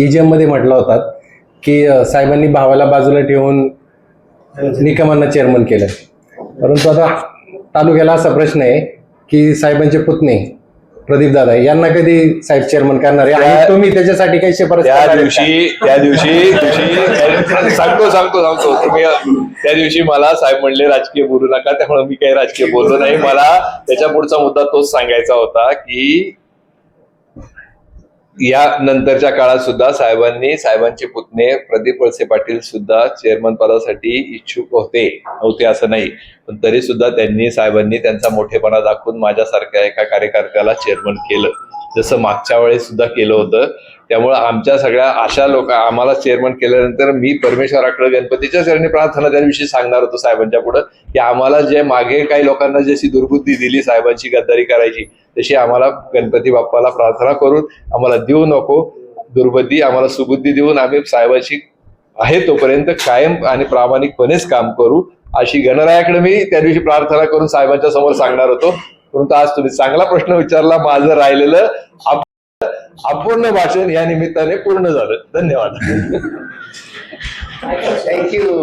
ईजीएममध्ये म्हटलं होतात की साहेबांनी भावाला बाजूला ठेवून निकमांना चेअरमन केलं. परंतु आता तालुक्याला असा प्रश्न आहे की साहेबांचे पुतणे प्रदीप दादा यांना कधी साहेब चेअरमन करणार आहे? तुम्ही त्याच्यासाठी काही शिफारस त्या? दिवशी त्या दिवशी दिवशी सांगतो सांगतो सांगतो. तुम्ही त्या दिवशी मला साहेब म्हणले राजकीय बोलू नका. त्यामुळे मी काही राजकीय बोललो नाही. मला त्याच्या पुढचा मुद्दा तोच सांगायचा होता की या नंतरच्या काळात सुद्धा साहेबांनी साहेबांचे पुतणे प्रदीप वळसे पाटील सुद्धा चेअरमन पदासाठी इच्छुक होते नव्हते असं नाही. पण तरी सुद्धा त्यांनी साहेबांनी त्यांचा मोठेपणा दाखवून माझ्यासारख्या एका कार्यकर्त्याला चेअरमन केलं. जसं मागच्या वेळेस सुद्धा केलं होतं. त्यामुळं आमच्या सगळ्या अशा लोक आम्हाला चेअरमन केल्यानंतर मी परमेश्वराकडे गणपतीच्या चरणी प्रार्थना त्याविषयी सांगणार होतो साहेबांच्या पुढं की आम्हाला जे मागे काही लोकांना जशी दुर्बुद्धी दिली साहेबांची गद्दारी करायची तशी आम्हाला गणपती बाप्पाला प्रार्थना करून आम्हाला देऊ नको. दुर्बुद्धी आम्हाला सुबुद्धी देऊन आम्ही साहेबांची आहे तोपर्यंत कायम आणि प्रामाणिकपणेच काम करू अशी गणरायाकडे मी त्या दिवशी प्रार्थना करून साहेबांच्या समोर सांगणार होतो. परंतु आज तुम्ही चांगला प्रश्न विचारला माझं राहिलेलं अपूर्ण भाषण या निमित्ताने पूर्ण झालं. धन्यवाद. थँक्यू